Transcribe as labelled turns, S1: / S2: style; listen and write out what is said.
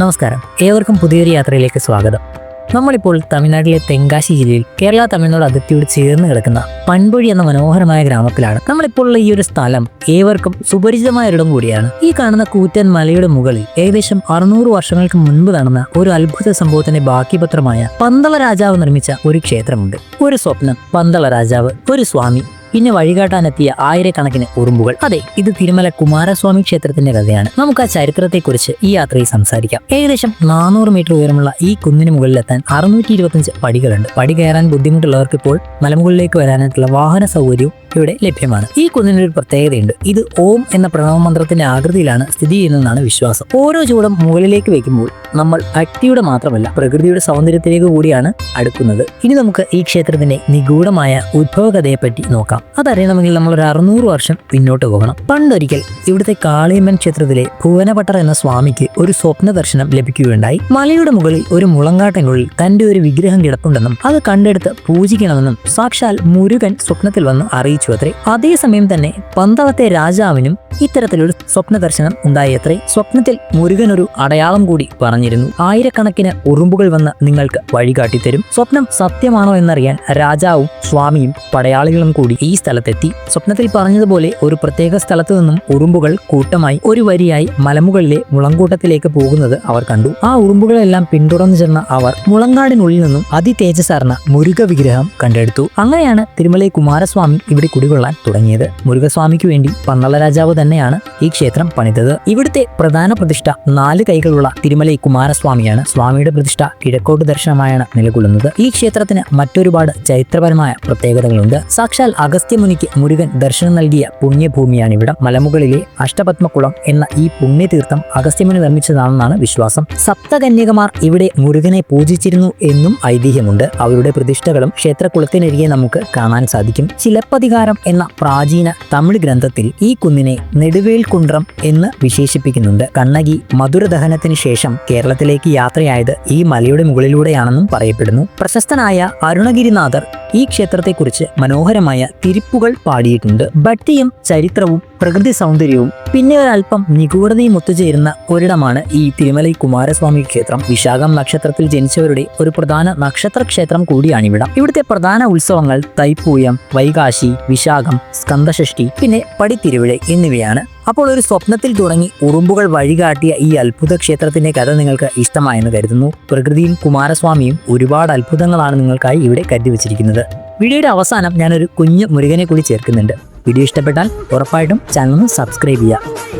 S1: നമസ്കാരം. ഏവർക്കും പുതിയൊരു യാത്രയിലേക്ക് സ്വാഗതം. നമ്മളിപ്പോൾ തമിഴ്നാട്ടിലെ തെങ്കാശി ജില്ലയിൽ കേരള തമിഴ്നാട് അതിർത്തിയോട് ചേർന്ന് കിടക്കുന്ന പൺപൊഴി എന്ന മനോഹരമായ ഗ്രാമത്തിലാണ് നമ്മളിപ്പോൾ ഉള്ള ഈ ഒരു സ്ഥലം ഏവർക്കും സുപരിചിതമായ ഒരിടം കൂടിയാണ്. ഈ കാണുന്ന കൂറ്റൻ മലയുടെ മുകളിൽ ഏകദേശം അറുന്നൂറ് വർഷങ്ങൾക്ക് മുൻപ് നടന്ന ഒരു അത്ഭുത സംഭവത്തിന്റെ ബാക്കിപത്രമായ പന്തള രാജാവ് നിർമ്മിച്ച ഒരു ക്ഷേത്രമുണ്ട്. ഒരു സ്വപ്നം പന്തള രാജാവ് ഒരു സ്വാമി പിന്നെ വഴികാട്ടാനെത്തിയ ആയിരക്കണക്കിന് ഉറുമ്പുകൾ. അതെ ഇത് തിരുമല കുമാരസ്വാമി ക്ഷേത്രത്തിന്റെ കഥയാണ്. നമുക്ക് ആ ചരിത്രത്തെക്കുറിച്ച് ഈ യാത്രയിൽ സംസാരിക്കാം. ഏകദേശം നാനൂറ് മീറ്റർ ഉയരമുള്ള ഈ കുന്നിന് മുകളിലെത്താൻ അറുന്നൂറ്റി ഇരുപത്തിയഞ്ച് പടികളുണ്ട്. പടി കയറാൻ ബുദ്ധിമുട്ടുള്ളവർക്ക് ഇപ്പോൾ മലമുകളിലേക്ക് വരാനായിട്ടുള്ള വാഹന സൗകര്യവും ഇവിടെ ലഭ്യമാണ്. ഈ കുന്നിന് ഒരു പ്രത്യേകതയുണ്ട്. ഇത് ഓം എന്ന പ്രണവ മന്ത്രത്തിന്റെ ആകൃതിയിലാണ് സ്ഥിതി ചെയ്യുന്നതെന്നാണ് വിശ്വാസം. ഓരോ ചൂടം മുകളിലേക്ക് വെക്കുമ്പോൾ നമ്മൾ ഭക്തിയുടെ മാത്രമല്ല പ്രകൃതിയുടെ സൗന്ദര്യത്തിലേക്ക് കൂടിയാണ് അടുക്കുന്നത്. ഇനി നമുക്ക് ഈ ക്ഷേത്രത്തിന്റെ നിഗൂഢമായ ഉദ്ഭവകഥയെപ്പറ്റി നോക്കാം. അതറിയണമെങ്കിൽ നമ്മൾ ഒരു അറുന്നൂറ് വർഷം പിന്നോട്ട് പോകണം. പണ്ടൊരിക്കൽ ഇവിടുത്തെ കാളിയമ്മൻ ക്ഷേത്രത്തിലെ ഭുവനപട്ടർ എന്ന സ്വാമിക്ക് ഒരു സ്വപ്ന ദർശനം ലഭിക്കുകയുണ്ടായി. മലയുടെ മുകളിൽ ഒരു മുളങ്കാട്ടിനുള്ളിൽ തന്റെ ഒരു വിഗ്രഹം കിടപ്പുണ്ടെന്നും അത് കണ്ടെടുത്ത് പൂജിക്കണമെന്നും സാക്ഷാൽ മുരുകൻ സ്വപ്നത്തിൽ വന്ന് അറിയിച്ചു അത്രേ. അതേസമയം തന്നെ പന്തളത്തെ രാജാവിനും ഇത്തരത്തിലൊരു സ്വപ്ന ദർശനം ഉണ്ടായത്രേ സ്വപ്നത്തിൽ മുരുകൻ ഒരു അടയാളം കൂടി പറഞ്ഞിരുന്നു. ആയിരക്കണക്കിന് ഉറുമ്പുകൾ വന്ന് നിങ്ങൾക്ക് വഴി കാട്ടിത്തരും സ്വപ്നം സത്യമാണോ എന്നറിയാൻ രാജാവും സ്വാമിയും പടയാളികളും കൂടി ഈ സ്ഥലത്തെത്തി. സ്വപ്നത്തിൽ പറഞ്ഞതുപോലെ ഒരു പ്രത്യേക സ്ഥലത്തു നിന്നും ഉറുമ്പുകൾ കൂട്ടമായി ഒരു വരിയായി മലമുകളിലെ മുളങ്കൂട്ടത്തിലേക്ക് പോകുന്നത് അവർ കണ്ടു. ആ ഉറുമ്പുകളെല്ലാം പിന്തുടർന്നു ചെന്ന അവർ മുളങ്കാടിനുള്ളിൽ നിന്നും അതിതേജസാർന്ന മുരുക വിഗ്രഹം കണ്ടെടുത്തു. അങ്ങനെയാണ് തിരുമലൈ കുമാരസ്വാമി ഇവിടെ കുടികൊള്ളാൻ തുടങ്ങിയത്. മുരുകസ്വാമിക്ക് വേണ്ടി പന്നള രാജാവ് തന്നെയാണ് ഈ ക്ഷേത്രം പണിതത്. ഇവിടുത്തെ പ്രധാന പ്രതിഷ്ഠ നാല് കൈകളുള്ള തിരുമലൈ കുമാരസ്വാമിയാണ്. സ്വാമിയുടെ പ്രതിഷ്ഠ കിഴക്കോട്ട് ദർശനമായാണ് നിലകൊള്ളുന്നത്. ഈ ക്ഷേത്രത്തിന് മറ്റൊരുപാട് ചരിത്രപരമായ പ്രത്യേകതകളുണ്ട്. സാക്ഷാൽ അഗസ്ത്യമുനിക്ക് മുരുകൻ ദർശനം നൽകിയ പുണ്യഭൂമിയാണ് ഇവിടം മലമുകളിലെ അഷ്ടപത്മകുളം എന്ന ഈ പുണ്യതീർത്ഥം അഗസ്ത്യമുനി നിർമ്മിച്ചതാണെന്നാണ് വിശ്വാസം. സപ്തകന്യകമാർ ഇവിടെ മുരുകനെ പൂജിച്ചിരുന്നു എന്നും ഐതിഹ്യമുണ്ട്. അവരുടെ പ്രതിഷ്ഠകളും ക്ഷേത്രകുളത്തിനരികെ നമുക്ക് കാണാൻ സാധിക്കും. ചിലപ്പതികാരം എന്ന പ്രാചീന തമിഴ് ഗ്രന്ഥത്തിൽ ഈ കുന്നിനെ നെടുവേൽ കുണ്ട്രം എന്ന് വിശേഷിപ്പിക്കുന്നുണ്ട്. കണ്ണകി മധുരദഹനത്തിന് ശേഷം കേരളത്തിലേക്ക് യാത്രയായത് ഈ മലയുടെ മുകളിലൂടെയാണെന്നും പറയപ്പെടുന്നു. പ്രശസ്തനായ അരുണഗിരിനാഥർ ഈ ക്ഷേത്രത്തെക്കുറിച്ച് മനോഹരമായ തിരിപ്പുകൾ പാടിയിട്ടുണ്ട്. ഭട്ടിയും ചരിത്രവും പ്രകൃതി സൗന്ദര്യവും പിന്നെ ഒരല്പം നിഗൂഢതയും ഒത്തുചേരുന്ന ഒരിടമാണ് ഈ തിരുമലൈ കുമാരസ്വാമി ക്ഷേത്രം. വിശാഖം നക്ഷത്രത്തിൽ ജനിച്ചവരുടെ ഒരു പ്രധാന നക്ഷത്ര ക്ഷേത്രം കൂടിയാണിവിടം ഇവിടുത്തെ പ്രധാന ഉത്സവങ്ങൾ തൈപ്പൂയം വൈകാശി വിശാഖം സ്കന്ദഷഷ്ടി പിന്നെ പടിത്തിരുവിഴ എന്നിവയാണ്. അപ്പോൾ ഒരു സ്വപ്നത്തിൽ തുടങ്ങി ഉറുമ്പുകൾ വഴികാട്ടിയ ഈ അത്ഭുത ക്ഷേത്രത്തിന്റെ കഥ നിങ്ങൾക്ക് ഇഷ്ടമായെന്ന് കരുതുന്നു. പ്രകൃതിയും കുമാരസ്വാമിയും ഒരുപാട് അത്ഭുതങ്ങളാണ് നിങ്ങൾക്കായി ഇവിടെ കരുതി വെച്ചിരിക്കുന്നത്. വീഡിയോയുടെ അവസാനം ഞാനൊരു കുഞ്ഞു മുരുകനെ കൂടി ചേർക്കുന്നുണ്ട്. വീഡിയോ ഇഷ്ടപ്പെട്ടാൽ ഉറപ്പായിട്ടും ചാനൽ ഒന്ന് സബ്സ്ക്രൈബ് ചെയ്യുക.